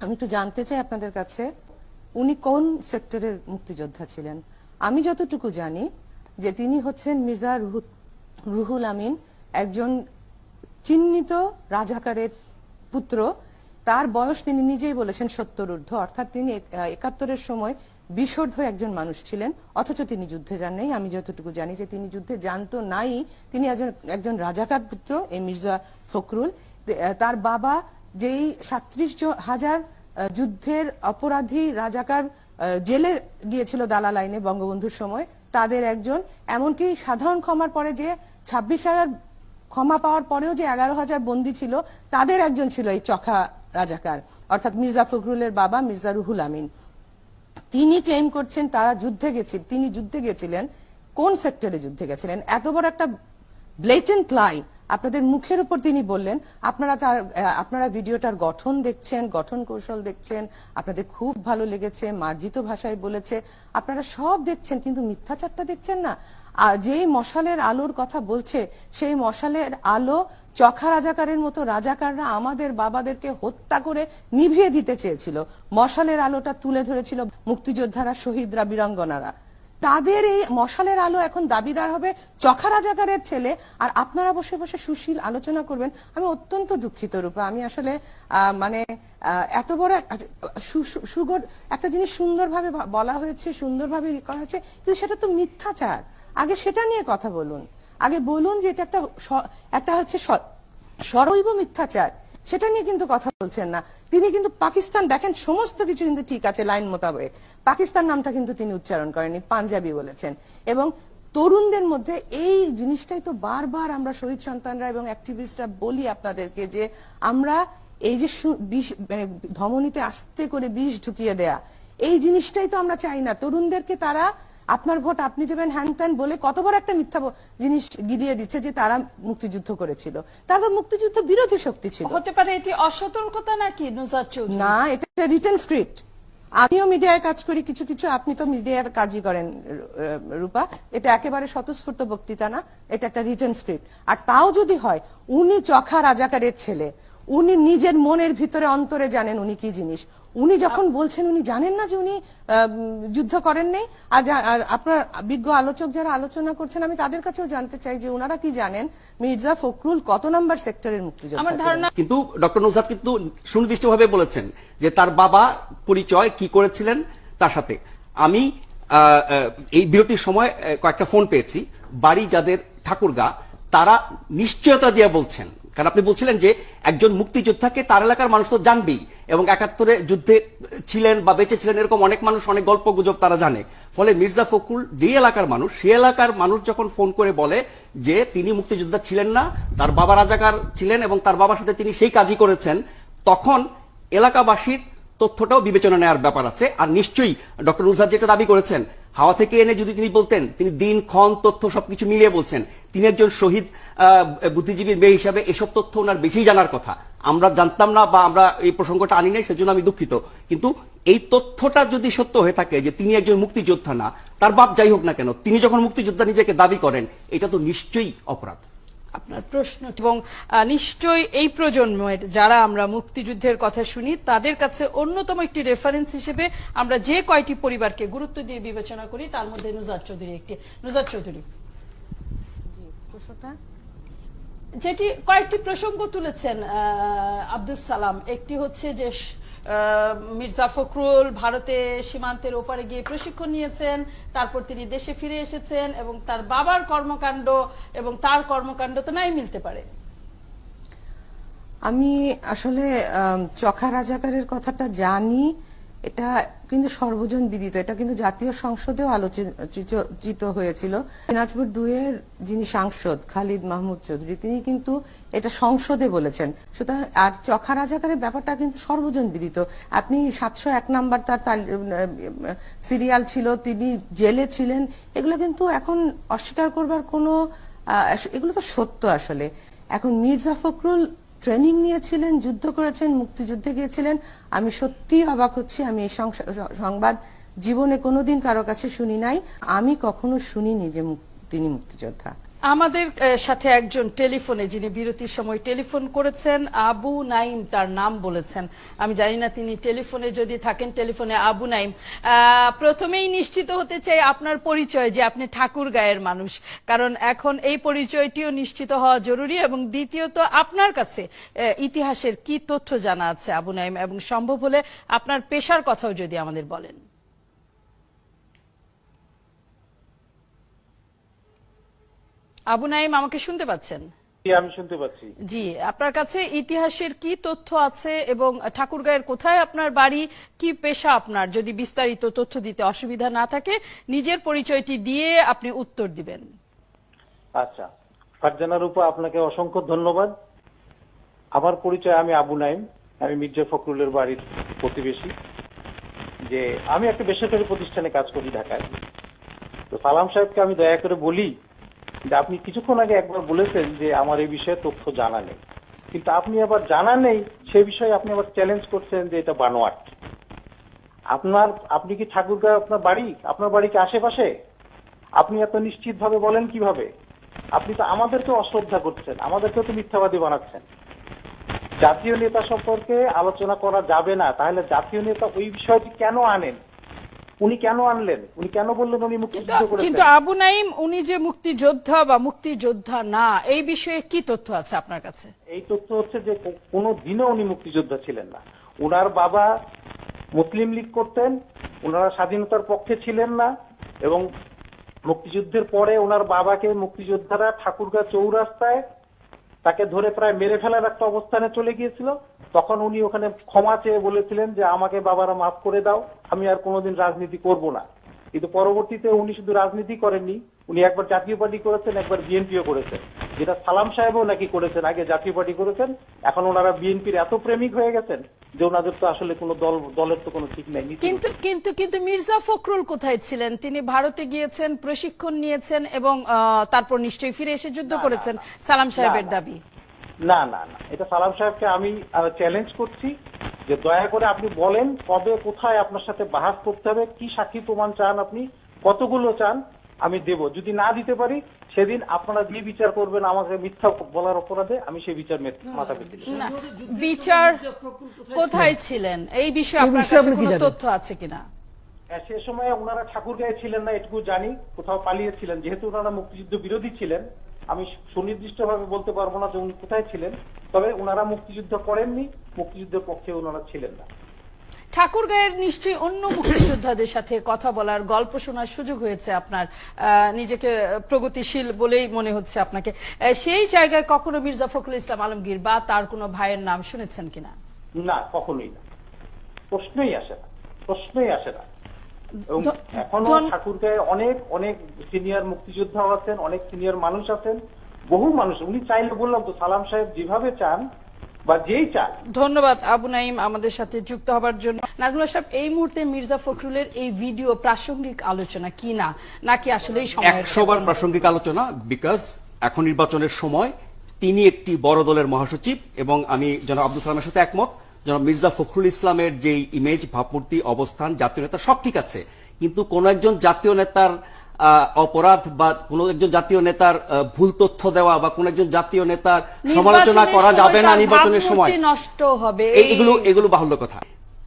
আমি একটু জানতে চাই আপনাদের কাছে, উনি কোন সেক্টরের মুক্তিযোদ্ধা ছিলেন? আমি যতটুকু জানি যে তিনি হচ্ছেন মির্জা রুহু- রুহুল আমিন, একজন চিহ্নিত রাজাকারের পুত্র। তার বয়স তিনি নিজেই বলেছেন সত্তর ঊর্ধ্ব, অর্থাৎ তিনি একাত্তরের সময় বিশর্ধ একজন মানুষ ছিলেন, অথচ তিনি যুদ্ধে যান নাই। আমি যতটুকু জানি যে তিনি যুদ্ধে জানতো নাই। তিনি একজন একজন রাজাকার পুত্র, এই মির্জা ফখরুল। তার বাবা যেই সাত্রিশ হাজার যুদ্ধের অপরাধী রাজাকার জেলে গিয়েছিল দালা লাইনে বঙ্গবন্ধুর সময়, তাদের একজন। এমনকি সাধারণ ক্ষমার পরে যে ছাব্বিশ হাজার ক্ষমা পাওয়ার পরেও যে এগারো হাজার বন্দী ছিল, তাদের একজন ছিল এই চখা রাজাকার, অর্থাৎ মির্জা ফখরুলের বাবা মির্জা রুহুল আমিন। তিনি ক্লেম করছেন তারা যুদ্ধে গেছিল তিনি যুদ্ধে গেছিলেন, কোন সেক্টরে যুদ্ধে গেছিলেন? এত বড় একটা ব্লেটেন্ট লাই আপনাদের মুখের উপর তিনি বললেন, আপনারা তার আপনারা ভিডিওটার গঠন দেখছেন, গঠন কৌশল দেখছেন, আপনাদের খুব ভালো লেগেছে, মার্জিত ভাষায় বলেছে। আপনারা সব দেখছেন, কিন্তু মিথ্যাচারটা দেখছেন না। যেই মশালের আলোর কথা বলছে, সেই মশালের আলো চখা রাজাকারের মতো রাজাকাররা আমাদের বাবাদেরকে হত্যা করে নিভিয়ে দিতে চেয়েছিল। মশালের আলোটা তুলে ধরেছিল মুক্তিযোদ্ধারা, শহীদরা, বীরাঙ্গনারা। তাদের এই মশালের আলো এখন দাবিদার হবে চখা রাজাকারের ছেলে। আর আপনারা বসে বসে সুশীল আলোচনা করবেন। আমি অত্যন্ত দুঃখিত, রূপে। আমি আসলে মানে এত বড় সুগর, একটা জিনিস সুন্দরভাবে বলা হয়েছে, সুন্দরভাবে করা হয়েছে, কিন্তু সেটা তো মিথ্যাচার। আগে সেটা নিয়ে কথা বলুন। আগে বলুন যে এটা একটা একটা হচ্ছে সরৈব মিথ্যাচার। সেটা নিয়ে কিন্তু কথা বলছেন না। তিনি কিন্তু পাকিস্তান, দেখেন, সমস্ত কিছু কিন্তু ঠিক আছে লাইন মোতাবেক। পাকিস্তান নামটা কিন্তু তিনি উচ্চারণ করেননি, পাঞ্জাবি বলেছেন। এবং তরুণদের মধ্যে এই জিনিসটাই তো বারবার আমরা শহীদ সন্তানরা এবং অ্যাক্টিভিস্টরা বলি আপনাদেরকে যে আমরা এই যে বিষ মানে ধমনীতে আস্তে করে বিষ ঢুকিয়ে দেয়া, এই জিনিসটাই তো আমরা চাই না। তরুণদেরকে তারা আপনার ভোট আপনি দেবেন হ্যান ত্যান বলে কত বড় একটা মিথ্যা জিনিস গিলিয়ে দিচ্ছে যে তারা মুক্তিযুদ্ধ করেছিল। তারা তো মুক্তিযুদ্ধ বিরোধী শক্তি ছিল। হতে পারে এটি অসতর্কতা নাকি নুজার চৌধুরী? না এটা একটা রিটার্ন স্ক্রিপ্ট আমিও মিডিয়ায় কাজ করি কিছু কিছু আপনি তো মিডিয়ার কাজই করেন রূপা। এটা একেবারে স্বতঃস্ফূর্ত বক্তৃতা না এটা একটা রিটার্ন স্ক্রিপ্ট আর তাও যদি হয় উনি চখা রাজাকারের ছেলে। উনি নিজের মনের ভিতরে অন্তরে জানেন উনি কি জিনিস। উনি যখন বলছেন উনি জানেন না যে উনি আহ, যুদ্ধ করেন নেই। আর আপনার বিজ্ঞ আলোচক যারা আলোচনা করছেন আমি তাদের কাছেও জানতে চাই যে ওনারা কি জানেন মির্জা ফখরুল কত নাম্বার সেক্টরের মুক্তিযোদ্ধা আমার ছিলেন? ধারণা কিন্তু ডক্টর নৌজাদ কিন্তু সুনির্দিষ্টভাবে বলেছেন যে তার বাবা পরিচয় কি করেছিলেন তার সাথে। আমি আহ, আহ, এই বিরতির সময় কয়েকটা ফোন পেয়েছি। বাড়ি যাদের ঠাকুরগা তারা নিশ্চয়তা দিয়ে বলছেন। কারণ আপনি বলছিলেন যে একজন মুক্তিযোদ্ধাকে তার এলাকার মানুষ তো জানবেই এবং একাত্তরে যুদ্ধে ছিলেন বা বেঁচে ছিলেন এরকম অনেক মানুষ, অনেক গল্প গুজব তারা জানে। ফলে মির্জা ফখরুল যে এলাকার মানুষ, সেই এলাকার মানুষ যখন ফোন করে বলে যে তিনি মুক্তিযোদ্ধা ছিলেন না, তার বাবা রাজাকার ছিলেন এবং তার বাবার সাথে তিনি সেই কাজই করেছেন, তখন এলাকাবাসীর তথ্যটাও বিবেচনা নেওয়ার ব্যাপার আছে। আর নিশ্চয়ই ডক্টর নুজার যেটা দাবি করেছেন হাওয়া থেকে এনে যদি তিনি বলতেন, তিনি দিন, ক্ষণ, তথ্য সবকিছু মিলিয়ে বলছেন, তিনি একজন শহীদ বুদ্ধিজীবীর মেয়ে হিসাবে এসব তথ্য ওনার বেশি জানার কথা। আমরা জানতাম না বা আমরা এই প্রসঙ্গটা আনি নাই, সেজন্য আমি দুঃখিত। কিন্তু এই তথ্যটা যদি সত্য হয়ে থাকে যে তিনি একজন মুক্তিযোদ্ধা না, তার বাপ যাই হোক না কেন, তিনি যখন মুক্তিযোদ্ধা নিজেকে দাবি করেন, এটা তো নিশ্চয়ই অপরাধ। আপনার প্রশ্ন। এবং আহ, নিশ্চয়ই এই প্রজন্মের যারা আমরা মুক্তিযুদ্ধের কথা শুনি তাদের কাছে অন্যতম একটি রেফারেন্স হিসেবে আমরা যে কয়টি পরিবারকে গুরুত্ব দিয়ে বিবেচনা করি তার মধ্যে নুজার চৌধুরী একটি। নুজার চৌধুরী। যেটি কয়েকটি প্রসঙ্গ তুলেছেন আহ, আব্দুল সালাম। একটি হচ্ছে যে মির্জা ফখরুল ভারতে সীমান্তের ওপারে গিয়ে প্রশিক্ষণ নিয়েছেন, তারপর তিনি দেশে ফিরে এসেছেন এবং তার বাবার কর্মকাণ্ড এবং তার কর্মকাণ্ড তো নাই মিলতে পারে। আমি আসলে চখা রাজাকারের কথাটা জানি এটা কিন্তু সর্বজন বিদিত। এটা কিন্তু জাতীয় সংসদেও আলোচিত হয়েছিল। দিনাজপুর দুইয়ের যিনি সাংসদ, খালিদ মাহমুদ চৌধুরী, তিনি কিন্তু এটা সংসদে বলেছেন। সুতরাং আর চখা রাজাকারের ব্যাপারটা কিন্তু সর্বজন বিদিত। আপনি সাতশো এক নাম্বার তার সিরিয়াল ছিল, তিনি জেলে ছিলেন, এগুলো কিন্তু এখন অস্বীকার করবার কোনো এগুলো তো সত্য আসলে। এখন মির্জা ফখরুল ট্রেনিং নিয়েছিলেন, যুদ্ধ করেছেন, মুক্তিযুদ্ধে গিয়েছিলেন। আমি সত্যি অবাক হচ্ছি, আমি এই সংবাদ জীবনে কোনোদিন কারও কাছে শুনি নাই। আমি কখনো শুনিনি যে তিনি মুক্তিযোদ্ধা। আমাদের সাথে একজন টেলিফোনে যিনি বিরতির সময় টেলিফোন করেছেন, আবু নাইম তার নাম বলেছেন। আমি জানি না তিনি টেলিফোনে যদি থাকেন, টেলিফোনে আবু নাইম। প্রথমেই নিশ্চিত হতে চাই আপনার পরিচয়, যে আপনি ঠাকুর গায়ের মানুষ। কারণ এখন এই পরিচয়টিও নিশ্চিত হওয়া জরুরি এবং দ্বিতীয়ত আপনার কাছে ইতিহাসের কি তথ্য জানা আছে আবু নাইম? এবং সম্ভব হলে আপনার পেশার কথাও যদি আমাদের বলেন। আবু নাইম আমাকে শুনতে পাচ্ছেন? আমি শুনতে পাচ্ছি। জি আপনার কাছে ইতিহাসের কি তথ্য আছে এবং ঠাকুরগাঁয়ের কোথায় আপনার বাড়ি? কি পেশা আপনার? যদি বিস্তারিত তথ্য দিতে অসুবিধা না থাকে নিজের পরিচয়টি দিয়ে আপনি উত্তর দিবেন। আচ্ছা ফারজানা রূপা আপনাকে অসংখ্য ধন্যবাদ। আমার পরিচয় আমি আবু নাইম আমি মির্জা ফখরুলের বাড়ির প্রতিবেশী। যে আমি একটা বেসরকারি প্রতিষ্ঠানে কাজ করি ঢাকায়। তো সালাম সাহেবকে আমি দয়া করে বলি আপনি কিছুক্ষণ আগে একবার বলেছেন যে আমার এই বিষয়ে তথ্য জানা নেই। কিন্তু আপনি আবার জানা নেই, সে বিষয়ে আপনি আবার চ্যালেঞ্জ করছেন যে এটা বানোয়াট। আপনার, আপনি কি ঠাকুরগাঁও আপনার বাড়ি? আপনার বাড়ি কি আশেপাশে? আপনি এত নিশ্চিত ভাবে বলেন কীভাবে? আপনি তো আমাদেরকে অশ্রদ্ধা করছেন, আমাদেরকেও তো মিথ্যাবাদী বানাচ্ছেন। জাতীয় নেতা সম্পর্কে আলোচনা করা যাবে না, তাহলে জাতীয় নেতা ওই বিষয়টি কেন আনেন? উনি কেন আনলেন? উনি কেন বললেন উনি মুক্তিযুদ্ধ করেছেন? কিন্তু আবু নাইম উনি যে মুক্তিযোদ্ধা বা মুক্তিযোদ্ধা না এই বিষয়ে কি তথ্য আছে আপনার কাছে? এই তথ্য হচ্ছে যে কোনো দিনও উনি মুক্তিযোদ্ধা ছিলেন না। ওনার বাবা মুসলিম লীগ করতেন ওনারা স্বাধীনতার পক্ষে ছিলেন না এবং মুক্তিযুদ্ধের পরে ওনার বাবাকে মুক্তিযোদ্ধারা ঠাকুরগাঁ চৌরাস্তায় তাকে ধরে প্রায় মেরে ফেলার একটা অবস্থানে চলে গিয়েছিল। তখন উনি ওখানে ক্ষমা চেয়ে বলেছিলেন যে, আমাকে বাবারা মাফ করে দাও, আমি আর কোনোদিন রাজনীতি করব না। কিন্তু পরবর্তীতে উনি শুধু রাজনীতি করেননি, উনি একবার জাতীয় পার্টি করেছেন, একবার বিএনপিও করেছেন। যেটা সালাম সাহেবও নাকি করেছেন আগে জাতীয় পার্টি করেছেন এখন ওনারা বিএনপির এত প্রেমিক হয়ে গেছেন যে ওনাদের তো আসলে কোনো দল দলের তো কোনো ঠিক নাই কিন্তু কিন্তু কিন্তু মির্জা ফখরুল কোথায় ছিলেন? তিনি ভারতে গিয়েছেন প্রশিক্ষণ নিয়েছেন এবং তারপর নিশ্চয়ই ফিরে এসে যুদ্ধ করেছেন সালাম সাহেবের দাবি? না না না। এটা সালাম সাহেবকে আমি চ্যালেঞ্জ করছি যে দয়া করে আপনি বলেন কবে কোথায় আপনার সাথে বাহাস করতে হবে কি সাক্ষী প্রমাণ চান আপনি কতগুলো চান আমি দেব। যদি না দিতে পারি সেদিন আপনারা যে বিচার করবেন আমাকে মিথ্যা বলার অপরাধে আমি সেই বিচার মাথা পেতে বিচার কোথায় ছিলেন? এই বিষয়ে আপনার কাছে কোনো তথ্য আছে কিনা? হ্যাঁ, সে সময় ওনারা ঠাকুরগাঁয়ে ছিলেন না এটুকু জানি কোথাও পালিয়েছিলেন। যেহেতু ওনারা মুক্তিযুদ্ধ বিরোধী ছিলেন আমি সুনির্দিষ্ট ভাবে বলতে পারব না যে উনি কোথায় ছিলেন তবে ওনারা মুক্তিযুদ্ধ করেননি মুক্তিযুদ্ধের পক্ষে ওনারা ছিলেন না। ঠাকুরগাঁয়ের নিশ্চয়ই অন্য মুক্তিযোদ্ধাদের সাথে কথা বলার গল্প শোনার সুযোগ হয়েছে আপনার নিজেকে প্রগতিশীল বলেই মনে হচ্ছে আপনাকে। সেই জায়গায় কখনো মির্জা ফখরুল ইসলাম আলমগীর বা তার কোনো ভাইয়ের নাম শুনেছেন কিনা? না কখনোই না। প্রশ্নই আসে না। প্রশ্নই আসে না। এবং এখনও ঠাকুরগাঁয়ে অনেক অনেক সিনিয়র মুক্তিযোদ্ধাও আছেন অনেক সিনিয়র মানুষ আছেন। বহু মানুষ উনি চাইলে বললাম তো সালাম সাহেব যেভাবে চান বা যেই ধন্যবাদ আবু নাইম আমাদের সাথে যুক্ত হবার জন্য। নাজমুল্লাহ সাহেব এই মুহূর্তে মির্জা ফখরুলের এই ভিডিও প্রাসঙ্গিক আলোচনা কি না? নাকি বার প্রাসঙ্গিক আলোচনা বিকজ এখন নির্বাচনের সময় তিনি একটি বড় দলের মহাসচিব এবং আমি জনাব আব্দুল সালামের সাথে একমত। জনাব মির্জা ফখরুল ইসলামের যে ইমেজ ভাবমূর্তি অবস্থান জাতীয় নেতা সব ঠিক আছে। কিন্তু কোন একজন জাতীয় নেতার অপরাধ বা কোন একজন জাতীয় নেতার ভুল তথ্য দেওয়া বা কোন একজন জাতীয় নেতার সমালোচনা করা যাবে না নির্বাচনের সময়। নষ্ট হবে। এগুলো এগুলো বাহুল্য কথা।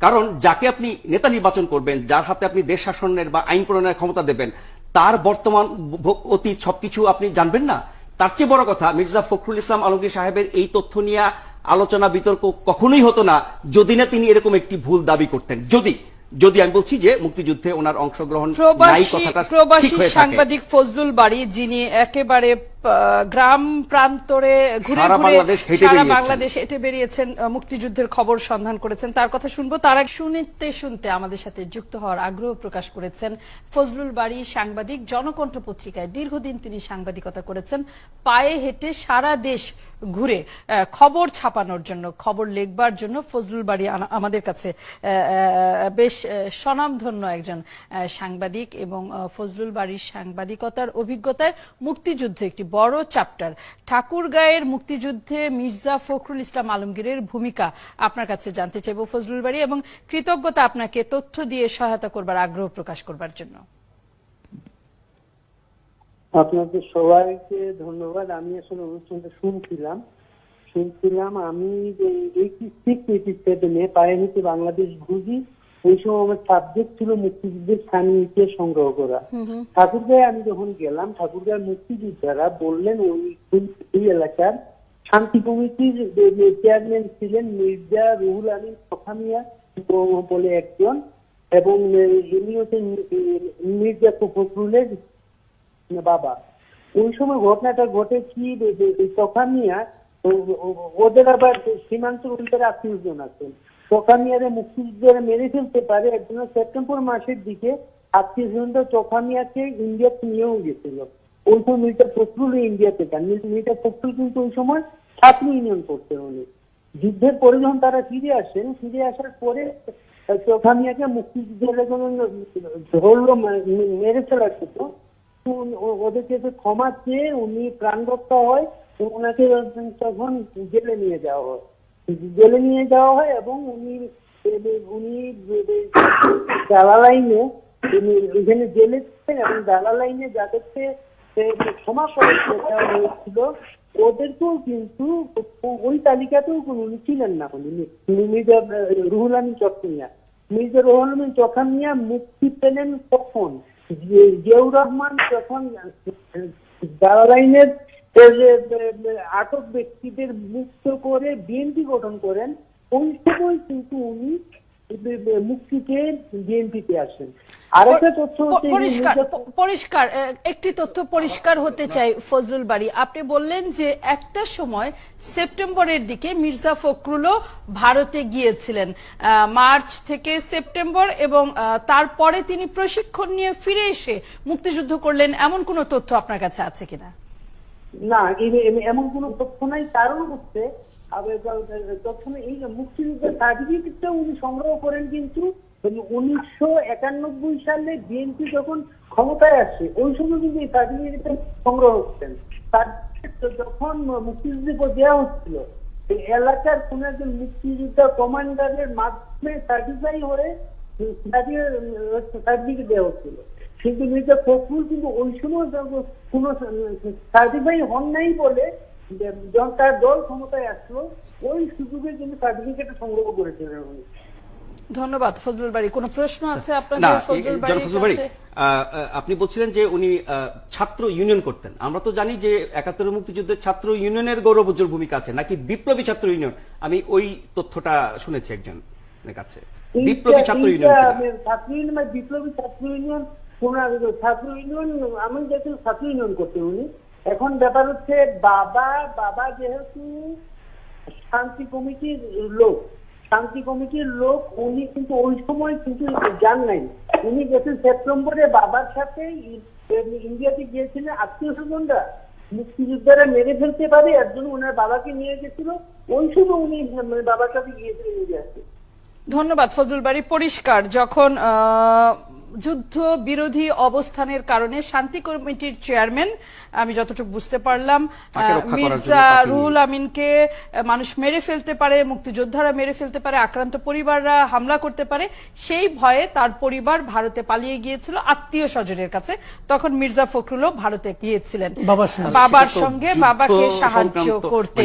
কারণ যাকে আপনি নেতা নির্বাচন করবেন যার হাতে আপনি দেশ শাসনের বা আইন প্রণয়নের ক্ষমতা দেবেন তার বর্তমান অতীত সবকিছু আপনি জানবেন না। তার চেয়ে বড় কথা মির্জা ফখরুল ইসলাম আলমগীর সাহেবের এই তথ্য নিয়ে আলোচনা বিতর্ক কখনোই হতো না যদি না তিনি এরকম একটি ভুল দাবি করতেন। যদি যদি আমি বলছি যে মুক্তিযুদ্ধে ওনার অংশগ্রহণ প্রবাসী সাংবাদিক ফজলুল বাড়ি যিনি একেবারে গ্রাম প্রান্তরে ঘুরে সারা ঘুরে বাংলাদেশ হেঁটে সারা। বাংলাদেশ হেঁটে বেরিয়েছেন মুক্তিযুদ্ধের খবর সন্ধান করেছেন। তার কথা শুনব। তার আগে শুনতে শুনতে আমাদের সাথে যুক্ত হওয়ার আগ্রহ প্রকাশ করেছেন ফজলুল বাড়ি সাংবাদিক। জনকণ্ঠ পত্রিকায় দীর্ঘদিন তিনি সাংবাদিকতা করেছেন। পায়ে হেঁটে সারা দেশ ঘুরে খবর ছাপানোর জন্য খবর লেখবার জন্য ফজলুল বাড়ি আমাদের কাছে বেশ স্বনামধন্য একজন সাংবাদিক এবং ফজলুল বাড়ির সাংবাদিকতার অভিজ্ঞতায় মুক্তিযুদ্ধ একটি বড় চ্যাপ্টার ঠাকুরগাঁয়ের মুক্তিযুদ্ধে মির্জা ফখরুল ইসলাম আলমগীরের ভূমিকা আপনার কাছে জানতে চাইব ফজলুল বাড়ি এবং কৃতজ্ঞতা আপনাকে তথ্য দিয়ে সহায়তা করবার আগ্রহ প্রকাশ করবার জন্য। আপনাদের সবাইকে ধন্যবাদ। আমি আসলে অনুষ্ঠানটা শুনছিলাম। শুনছিলাম আমি এইটি সিক্স এইটি সেভেনে পায়ানিতে বাংলাদেশ ঘুরি ওই সময় আমার সাবজেক্ট ছিল মুক্তিযুদ্ধের স্থানীয় ইতিহাস সংগ্রহ করা। ঠাকুরগাঁয়ে আমি যখন গেলাম ঠাকুরগাঁয়ের মুক্তিযোদ্ধারা বললেন ওই ওই এলাকার শান্তি কমিটির চেয়ারম্যান ছিলেন মির্জা রুহুল আমিন সখামিয়া বলে একজন এবং ইনি হচ্ছেন মির্জা ফখরুলের বাবা। ওই সময় ঘটনাটা ঘটে কি সখামিয়া ওদের আবার সীমান্ত উল্টার আত্মীয়জন আছেন। চোখামিয়ারে মুক্তিযুদ্ধরা মেরে ফেলতে পারে একজন সেপ্টেম্বর মাসের দিকে আত্মীয় আত্মীয়জনরা চোখামিয়াকে ইন্ডিয়াতে নিয়েও গেছিল। ওই সময় মির্জা ফখরুল ইন্ডিয়াতে যান। মির্জা ফখরুল কিন্তু ওই সময় ছাত্র ইউনিয়ন করতেন উনি। যুদ্ধের পরে যখন তারা ফিরে আসেন। ফিরে আসার পরে চোখামিয়াকে মুক্তিযুদ্ধের ধরলো মেরে ফেলার জন্য। তো ও- ওদের ক্ষমা চেয়ে উনি প্রাণ হয় ওনাকে তখন জেলে নিয়ে যাওয়া হয়। জেলে নিয়ে যাওয়া হয় এবং উনি উনি দালালাইনে উনি এখানে জেলে ছিলেন এবং দালালাইনে যাদেরকে এ, ক্ষমা করে হয়েছিল ওদেরকেও কিন্তু ওই তালিকাতেও কোনো উনি ছিলেন না উনি। মির্জা রুহুল আমিন চকমিয়া মির্জা রুহুল আমিন চকমিয়া মুক্তি পেলেন কখন? জিয়াউর রহমান যখন দালালাইনের আটক ব্যক্তিদের মুক্ত করে বিএনপি গঠন করেন ওই সময় কিন্তু উনি বিএনপিতে আসেন। পরিষ্কার একটি তথ্য পরিষ্কার হতে চাই ফজলুল বাড়ি। আপনি বললেন যে একটা সময় সেপ্টেম্বরের দিকে মির্জা ফখরুলও ভারতে গিয়েছিলেন। আহ, মার্চ থেকে সেপ্টেম্বর এবং তারপরে তিনি প্রশিক্ষণ নিয়ে ফিরে এসে মুক্তিযুদ্ধ করলেন। এমন কোনো তথ্য আপনার কাছে আছে কিনা? না এমন কোন তথ্য নাই কারণ হচ্ছে নেই, এই মুক্তিযুদ্ধের সার্টিফিকেটটা উনি সংগ্রহ করেন কিন্তু উনিশশো একানব্বই সালে বিএনপি যখন ক্ষমতায় আসে ওই সময় কিন্তু এই সার্টিফিকেটটা সংগ্রহ করতেন। যখন মুক্তিযুদ্ধের পর দেওয়া হচ্ছিল এলাকার কোন একজন মুক্তিযোদ্ধা কমান্ডারের মাধ্যমে সার্টিফাই হয়ে সার্টিফিকেট দেওয়া হচ্ছিল। কিন্তু মির্জা ফখরুল কিন্তু ওই সময় কোন সার্টিফাই হন নাই বলে যখন তার দল ক্ষমতায় আসলো ওই সুযোগে কিন্তু সার্টিফিকেট সংগ্রহ করেছিলেন উনি ধন্যবাদ ফজলুল বাড়ি। কোনো প্রশ্ন আছে আপনাদের? ফজলুল বাড়ি আপনি বলছিলেন যে উনি ছাত্র ইউনিয়ন করতেন। আমরা তো জানি যে একাত্তর মুক্তিযুদ্ধের ছাত্র ইউনিয়নের গৌরব উজ্জ্বল ভূমিকা আছে নাকি বিপ্লবী ছাত্র ইউনিয়ন? আমি ওই তথ্যটা শুনেছি একজনের কাছে। বিপ্লবী ছাত্র ইউনিয়ন মানে বিপ্লবী ছাত্র ইউনিয়ন ছাত্র ইউনিয়ন, আমি ছাত্র ইউনিয়ন করতে উনি। এখন ব্যাপার হচ্ছে বাবা বাবা যেহেতু শান্তি কমিটির লোক, শান্তি কমিটির লোক, উনি কিন্তু ওই সময় কিন্তু যান নাই। উনি গেছেন সেপ্টেম্বরে, বাবার সাথে ইন্ডিয়াতে গিয়েছিলেন আত্মীয় স্বজনরা। মুক্তিযোদ্ধারা মেরে ফেলতে পারে এর জন্য ওনার বাবাকে নিয়ে গেছিল। ওই সময় উনি বাবার সাথে গিয়েছিলেন ইন্ডিয়াতে। ধন্যবাদ ফজলুল বাড়ি। পরিষ্কার, যখন যুদ্ধ বিরোধী অবস্থানের কারণে শান্তি কমিটির চেয়ারম্যান আমি যতটুকু বুঝতে পারলাম মির্জা রুহুল আমিনকে মানুষ মেরে ফেলতে পারে মুক্তিযোদ্ধারা মেরে ফেলতে পারে আক্রান্ত পরিবাররা হামলা করতে পারে। সেই ভয়ে তার পরিবার ভারতে পালিয়ে গিয়েছিল আত্মীয় স্বজনের কাছে। তখন মির্জা ফখরুলও ভারতে গিয়েছিলেন। বাবার সঙ্গে। বাবাকে সাহায্য করতে।